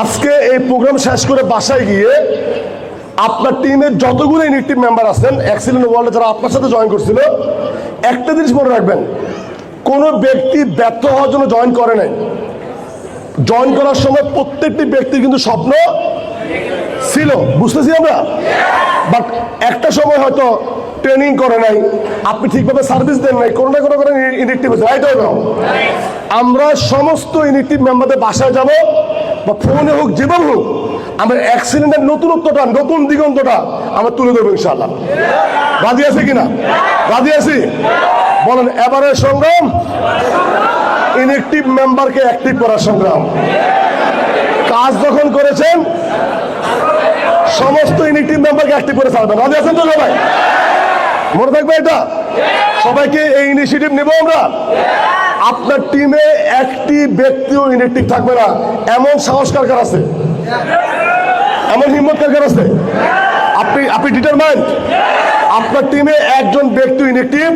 আজকে এই প্রোগ্রাম শেষ করে বাসায় গিয়ে আপনার টিমের যতগুলো ইনিটিভ মেম্বার আছেন অ্যাক্সিডেন্ট ওয়ার্ল্ডে যারা আপনার সাথে জয়েন করছিল একটা জিনিস মনে রাখবেন কোনো ব্যক্তি ব্যর্থ হওয়ার জন্য জয়েন করে নাই। জয়েন করার সময় প্রত্যেকটি ব্যক্তির কিন্তু স্বপ্ন ছিল। বুঝতেছি আমরা? বাট একটা সময় হয়তো ট্রেনিং করে নাই আপনি ঠিকভাবে সার্ভিস দেন নাই কোনো না কোনো করে ইনেকটিভ হয়েছে রাইট আমরা সমস্ত ইনেকটিভ মেম্বারদের বাসায় যাব বা ফোনে হোক, যেভাবে হোক, আমরা অ্যাক্সিডেন্টের নতুনত্বটা নতুন দিগন্তটা আমরা তুলে দেবো ইনশাল্লাহ রাজি আছে কিনা? রাজি আছি? বলেন, এবারের সংগ্রাম ইনএক্টিভ মেম্বারকে অ্যাক্টিভ করার সংগ্রাম। কাজ যখন করেছেন, সমস্ত ইনএক্টিভ মেম্বারকে অ্যাক্টিভ করে ছাড়বেন। রাজি আছেন তো সবাই? মনে থাকবে এটা? সবাইকে এই ইনিশিয়েটিভ নেব আমরা? আপনার টিমে একটি ব্যক্তিও ইলেকট্রিক থাকবে না। এমন সংস্কার কার আছে? এমন হিম্মত কার আছে? আপনি আপনি ডিটারমাইন্ড আপনার টিমে একজন ব্যক্তি ইনএক্টিভ